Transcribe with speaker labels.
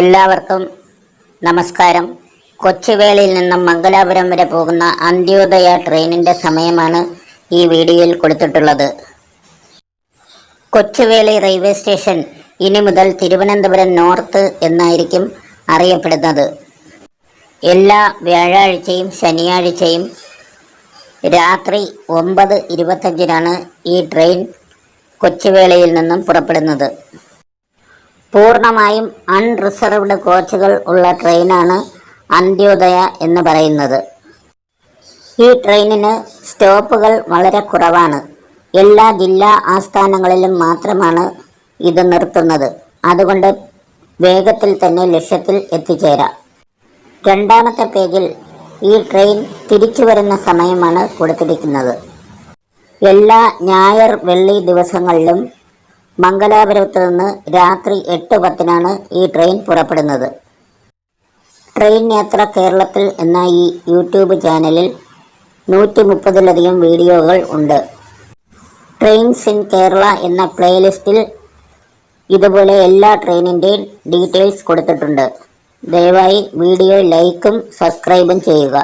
Speaker 1: എല്ലാവർക്കും നമസ്കാരം. കൊച്ചുവേളിയിൽ നിന്നും മംഗലാപുരം വരെ പോകുന്ന അന്ത്യോദയ ട്രെയിനിന്റെ സമയമാണ് ഈ വീഡിയോയിൽ കൊടുത്തിട്ടുള്ളത്. കൊച്ചുവേളി റെയിൽവേ സ്റ്റേഷൻ ഇനി മുതൽ തിരുവനന്തപുരം നോർത്ത് എന്നായിരിക്കും അറിയപ്പെടുന്നത്. എല്ലാ വ്യാഴാഴ്ചയും ശനിയാഴ്ചയും രാത്രി ഒമ്പത് ഇരുപത്തഞ്ചിനാണ് ഈ ട്രെയിൻ കൊച്ചുവേളിയിൽ നിന്നും പുറപ്പെടുന്നത്. പൂർണമായും അൺറിസർവ്ഡ് കോച്ചുകൾ ഉള്ള ട്രെയിനാണ് അന്ത്യോദയ എന്ന് പറയുന്നത്. ഈ ട്രെയിനിന് സ്റ്റോപ്പുകൾ വളരെ കുറവാണ്. എല്ലാ ജില്ലാ ആസ്ഥാനങ്ങളിലും മാത്രമാണ് ഇത് നിർത്തുന്നത്. അതുകൊണ്ട് വേഗത്തിൽ തന്നെ ലക്ഷ്യത്തിൽ എത്തിച്ചേരാം. രണ്ടാമത്തെ പേജിൽ ഈ ട്രെയിൻ തിരിച്ചു വരുന്ന സമയമാണ് കൊടുത്തിരിക്കുന്നത്. എല്ലാ ഞായർ വെള്ളി ദിവസങ്ങളിലും മംഗലാപുരത്ത് നിന്ന് രാത്രി എട്ട് പത്തിനാണ് ഈ ട്രെയിൻ പുറപ്പെടുന്നത്. ട്രെയിൻ യാത്ര കേരളത്തിൽ എന്ന ഈ യൂട്യൂബ് ചാനലിൽ നൂറ്റി മുപ്പതിലധികം വീഡിയോകൾ ഉണ്ട്. ട്രെയിൻസ് ഇൻ കേരള എന്ന പ്ലേലിസ്റ്റിൽ ഇതുപോലെ എല്ലാ ട്രെയിനിന്റെയും ഡീറ്റെയിൽസ് കൊടുത്തിട്ടുണ്ട്. ദയവായി വീഡിയോ ലൈക്കും സബ്സ്ക്രൈബും ചെയ്യുക.